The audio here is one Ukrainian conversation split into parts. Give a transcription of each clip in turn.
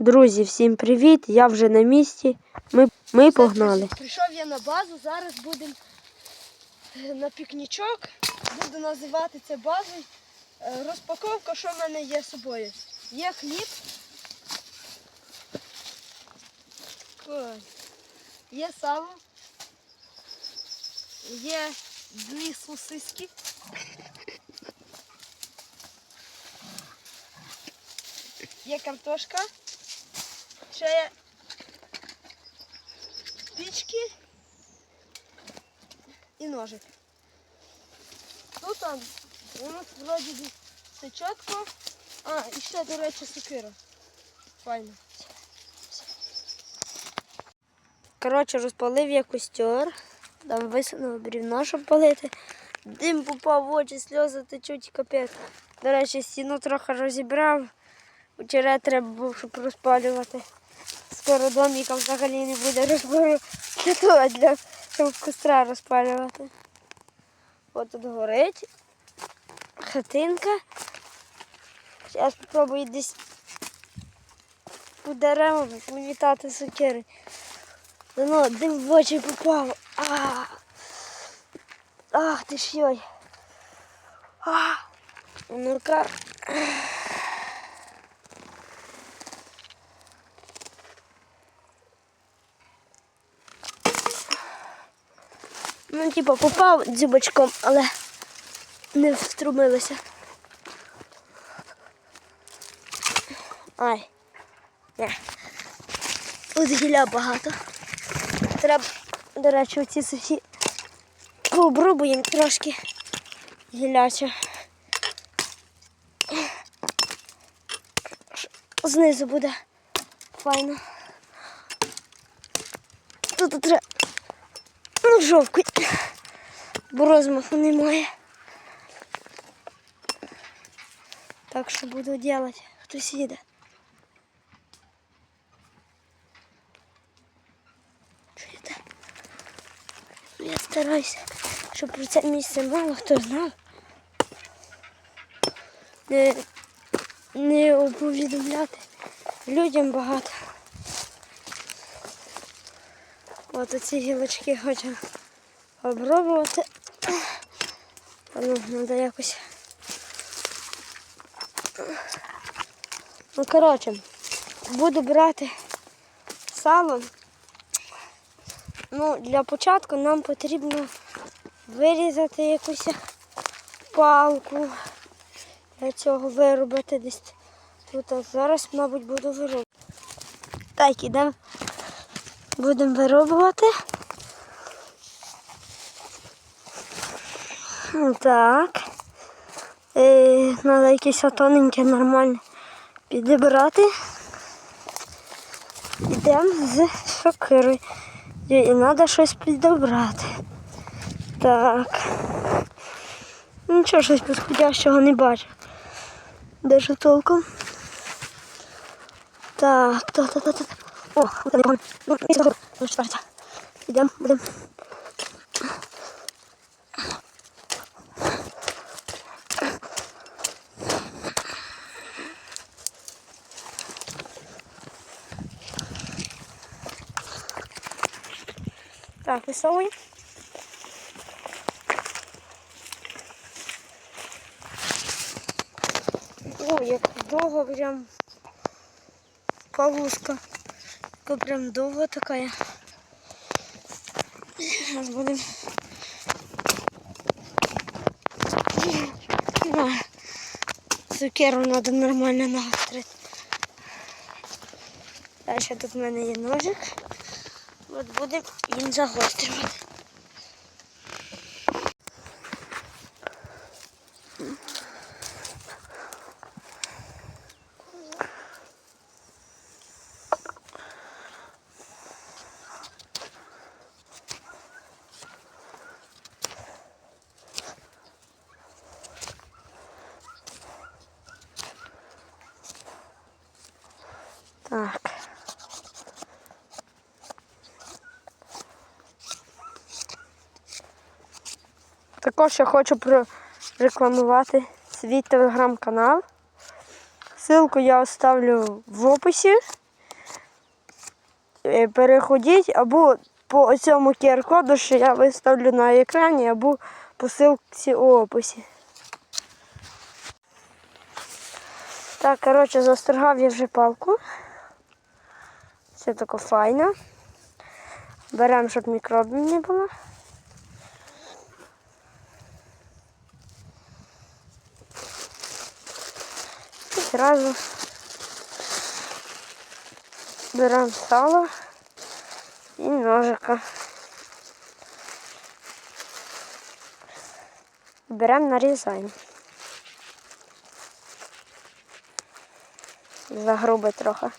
Друзі, всім привіт! Я вже на місці. Ми, ми погнали. Прийшов я на базу, зараз будемо е, на пікнічок. Буду називати це базою. Е, Розпаковка, що в мене є з собою. Є хліб. Ой. Є сало. Є дві сосиски. Є картошка. Ще є спички і ножик. Тут там, воно вроді все чітко. А, і ще, до речі, сокира. Файно. Коротше, розпалив я костер, там висунув брівно, щоб палити. Дим попав в очі, сльози течуть капець. До речі, стіну трохи розібрав. Вчора треба було, щоб розпалювати. Скоро доміка взагалі не буде розбору для для, щоб костра розпалювати. От тут горить хатинка. Зараз спробую десь по деревам повітати сокири. Ну, дим в очі попав. А, Ах ти ж йой. А, Нурка. Ну, типа, попав дзюбочком, але не вструмилося. Ай. Не. Тут гілля багато. Треба, до речі, оці сухі обрубуємо трошки гіляче. Знизу буде файно. Тут треба ну, жовку, бо розмаху немає. Так що буду робити. Хтось їде. Чуєте? Я стараюся, щоб про це місце мало хто знав. Не, не оповідомляти людям багато. От оці гілочки хочу обробувати. Ну, треба якось. Ну, коротше, буду брати сало. Ну, для початку нам потрібно вирізати якусь палку. Для цього виробити десь тут. Зараз, мабуть, буду виробити. Так, ідемо. Будемо виробувати. Так. Е, Треба якесь тоненьке, нормальне підібрати. Йдемо з сокирою. І треба щось підібрати. Так. Нічого щось підходящого не бачу. Даже толком. Так, так. О, вот там Ну, не забув. Ну, що твориться. Йдемо, будемо. Так, висовуємо. О, як довго прям павушка. Така прям довга така. Зараз будемо. Цукеру треба нормально нагострити. Далі тут в мене є ножик. От будемо їм загострювати. Так. Також я хочу прорекламувати свій телеграм-канал. Ссылку я оставлю в описі. е, переходіть або по цьому QR-коду, що я виставлю на екрані, або по ссылці у описі. Так, коротше, застригав я вже палку. Все таке файно. Беремо, щоб мікробів не було. І зразу беремо сало і ножика. Беремо, нарізаємо. Загрубить трохи.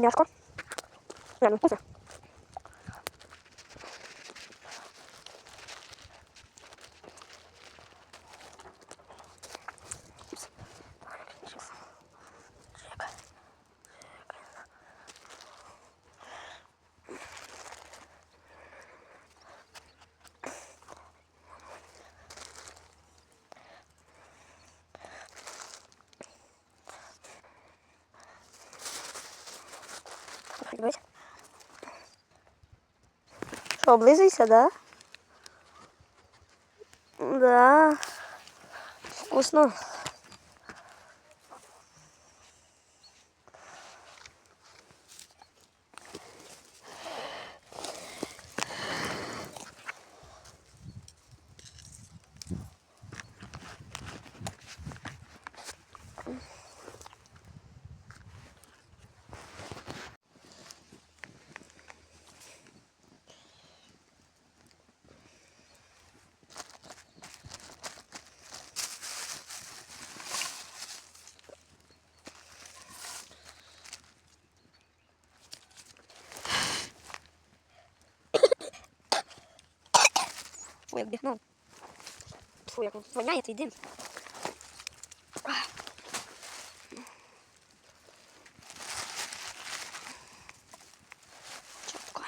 de asco. Ya no puse. Облизуйся, да? Да. Вкусно. Фу, як дихнув. Фу, як воняє цей дим. Чітко.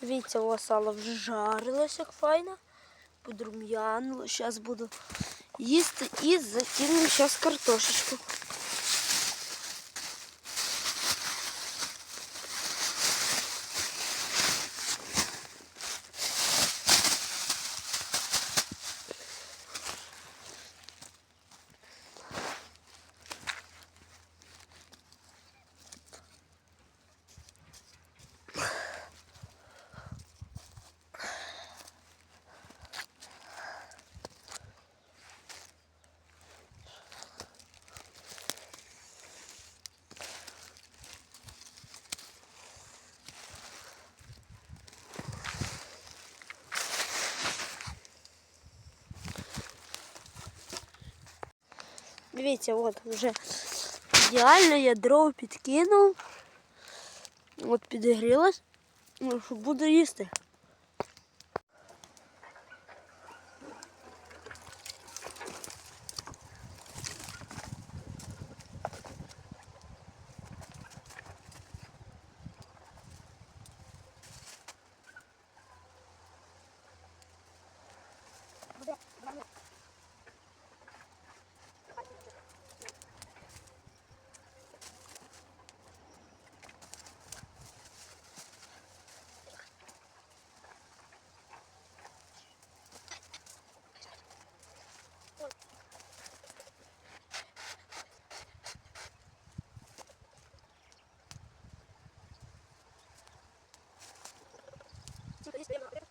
Дивіться, сало вже жарилося як файно. Подрум'янило. Зараз буду їсти і закину зараз картошечку. Дивіться, от вже ідеально я дров підкинув. От підігрілась. Ну, що буду їсти. Estoy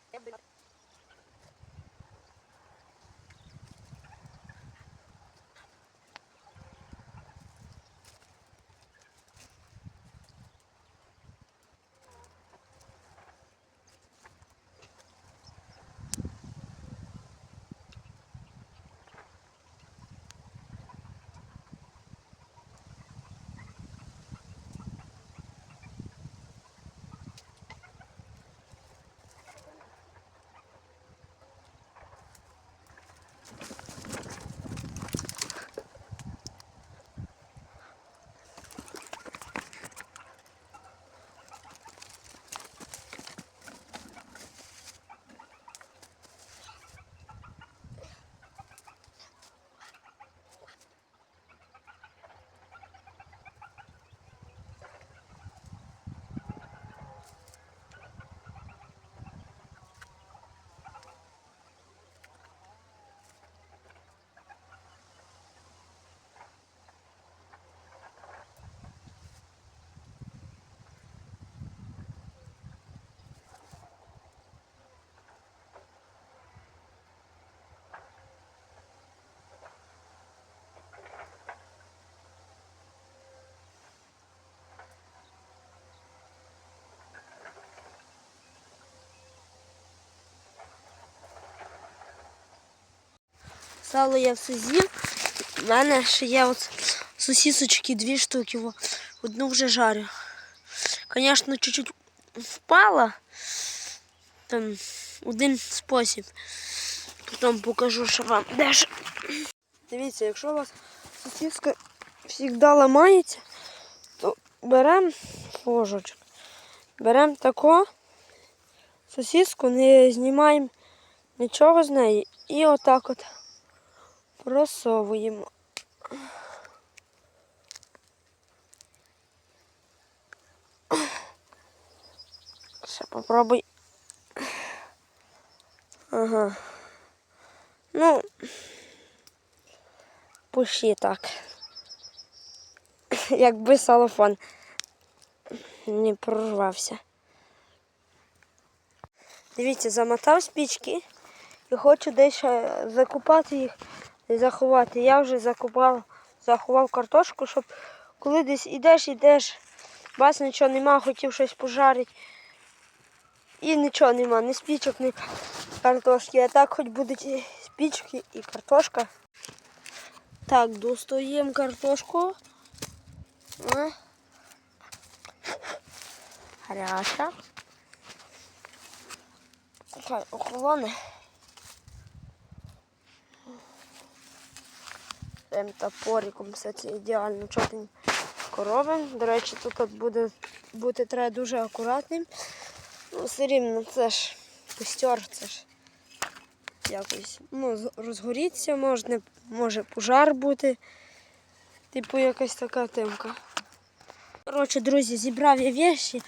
Сало я все з'їв. У мене ще є от сосісочки дві штуки. Одну вже жарю. Звісно, чуть-чуть впала. Там один спосіб. Потім покажу, що вам дещо. Дивіться, якщо у вас сосиска завжди ламається, то беремо ложечок. Беремо таку сосиску, не знімаємо нічого з неї і отак от просовуємо. Ще попробуй. Ага. Ну, пущі так. Якби салофон не прорвався. Дивіться, замотав спічки і хочу десь закупати їх заховати. Я вже закупав, заховав картошку, щоб коли десь ідеш, ідеш, бас нічого нема, хотів щось пожарити. І нічого нема, ні спічок, ні картошки. А так хоч будуть і спічки і картошка. Так, достаємо картошку. Гаряча. Хай охолоне. Цим топориком все це ідеально чотенько робимо. До речі, тут буде бути треба дуже акуратним. Ну, все рівно це ж костер, це ж якось ну, розгоріться можна, може пожар бути. Типу якась така темка. Коротше, друзі, зібрав я віші,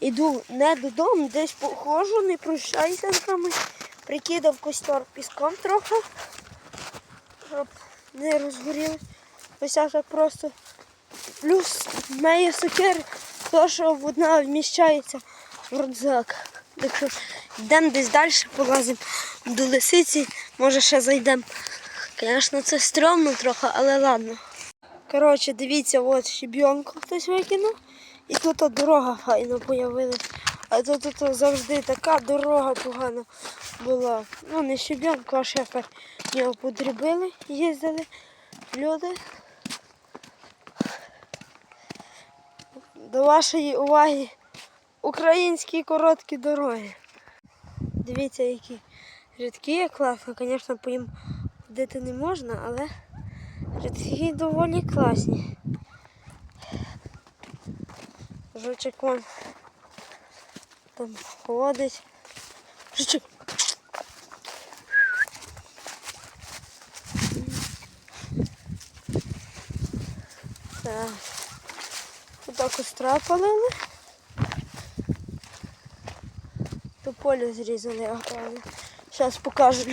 іду не додому, десь походжу, не прощаюся з нами. Прикидав костер піском трохи, не розгоріло. Ось так просто. Плюс в мене сокир, то що вона вміщається в рюкзак. Що йдемо десь далі, полазимо до лисиці, може ще зайдемо. Звісно, це стрьомно трохи, але ладно. Коротше, дивіться, от щебенку хтось викинув. І тут дорога файно появилась. А тут завжди така дорога погана була. Ну, не щебенку, а шефер. Його подрібили, їздили люди. До вашої уваги українські короткі дороги. Дивіться, які рідкі класно. Звісно, по їм ходити не можна, але рідкі доволі класні. Жучик вон там ходить. Жучик. Так. Отак костра полили. То поле зрізали огромне. Зараз покажу.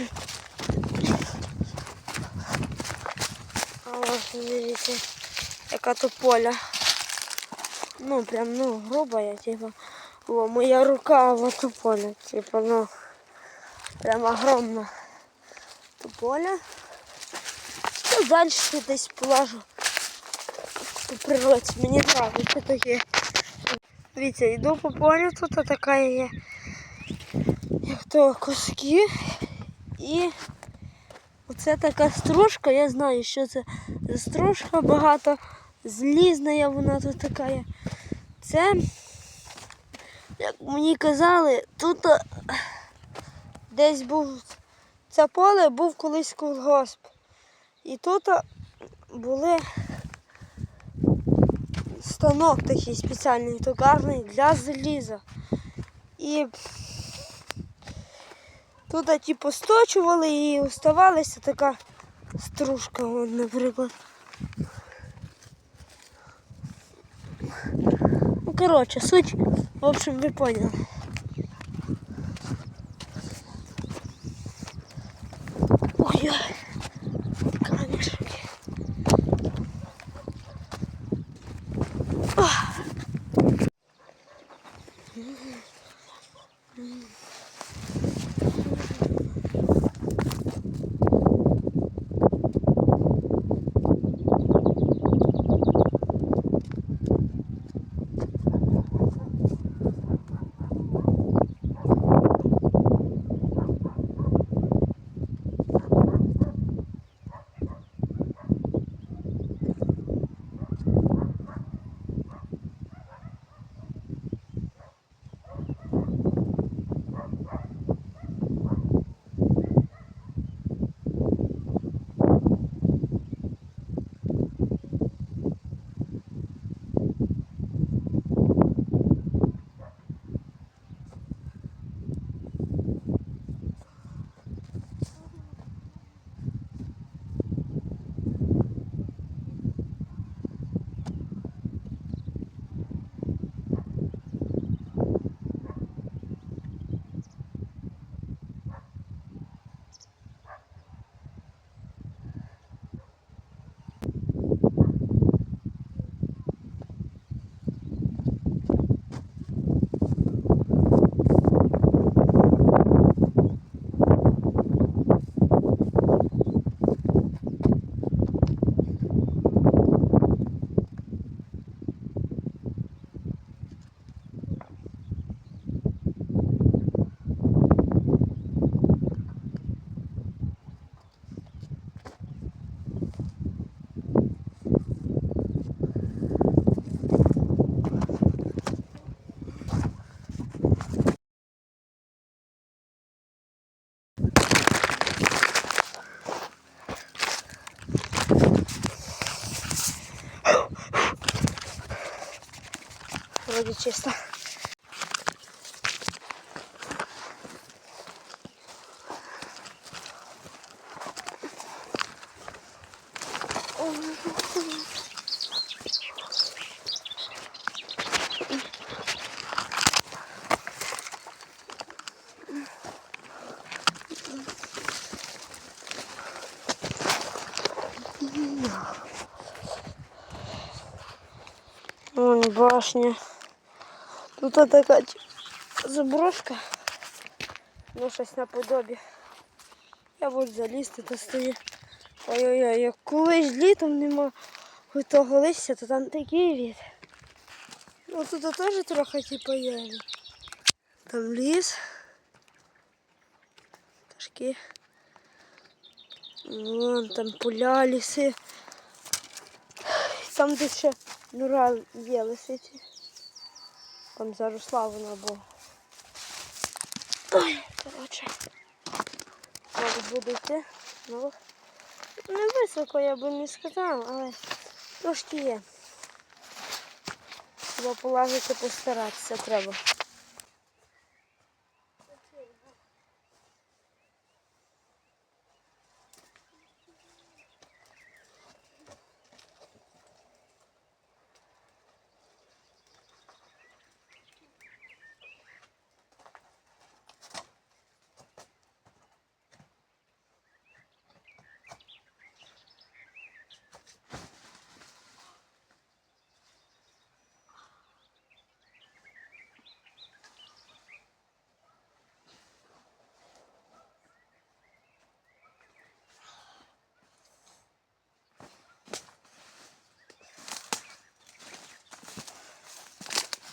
А ось дивіться, яка то поля. Ну, прям, ну, груба я, типа. О, моя рука в поле. Типа, ну, прям огромна. То поле. Ну, далі десь полажу по природі. Мені подобається таке. Дивіться, йду по полю, тут така є. Як то коски. І оце така стружка, я знаю, що це за стружка багато. Злізна вона тут така є. Це, як мені казали, тут е, десь був це поле був колись колгосп. І тут були станок такий спеціальний, токарний для заліза. І тут типу сточували і оставалася така стружка, наприклад. Ну, коротше, суть, в общем, ви поняли. Ой, вроді чисто. Вон башня. Тут така заброшка. Ну, щось наподобі. Я буду залізти, то стоїть. Ой-ой-ой, як колись літом нема того листя, то там такий від. Ну тут теж трохи типу є. Там ліс. Ташки. Вон там поля, ліси. Там де ще нура є лисиці. Там заросла вона була. Ой, коротше. Мабуть, буду йти. Ну, не високо я би не сказав, але трошки є. Треба полазити, постаратися треба.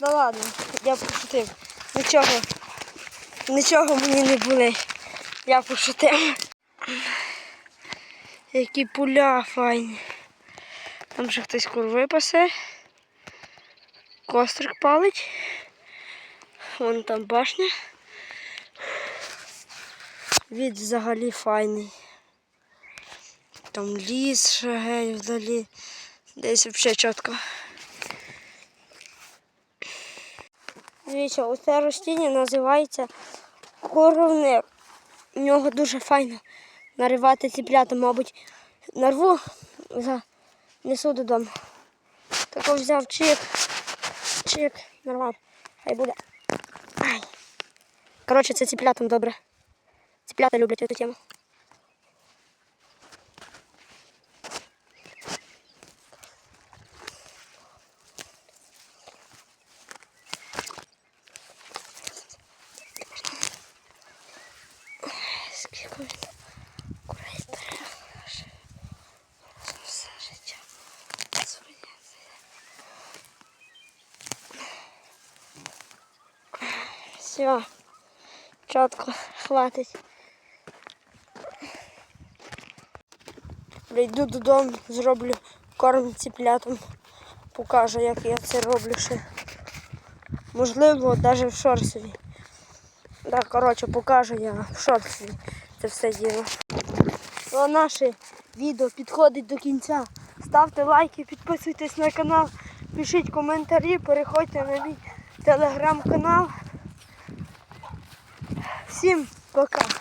Да ладно, я пошутив. Нічого. Нічого мені не були. Я пошутив. Які поля файні. Там ще хтось курви пасе. Кострик палить. Вон там башня. Від взагалі файний. Там ліс ще гей вдалі. Десь взагалі чітко. Дивіться, оце росління називається коровник. У нього дуже файно наривати ціплята, мабуть, нарву, несу додому. Тако взяв чик, чик, нарвав. Хай буде. Ай. Коротше, це ціплятам добре. Ціплята люблять цю тему. Все. Чітко хватить. Прийду додому, зроблю корм ціплятам. Покажу, як я це роблю ще. Можливо, навіть в шорсові. Так, коротше, покажу я в шорсі це все діло. Ну, наше відео підходить до кінця. Ставте лайки, підписуйтесь на канал, пишіть коментарі, переходьте на мій телеграм-канал. Всім пока!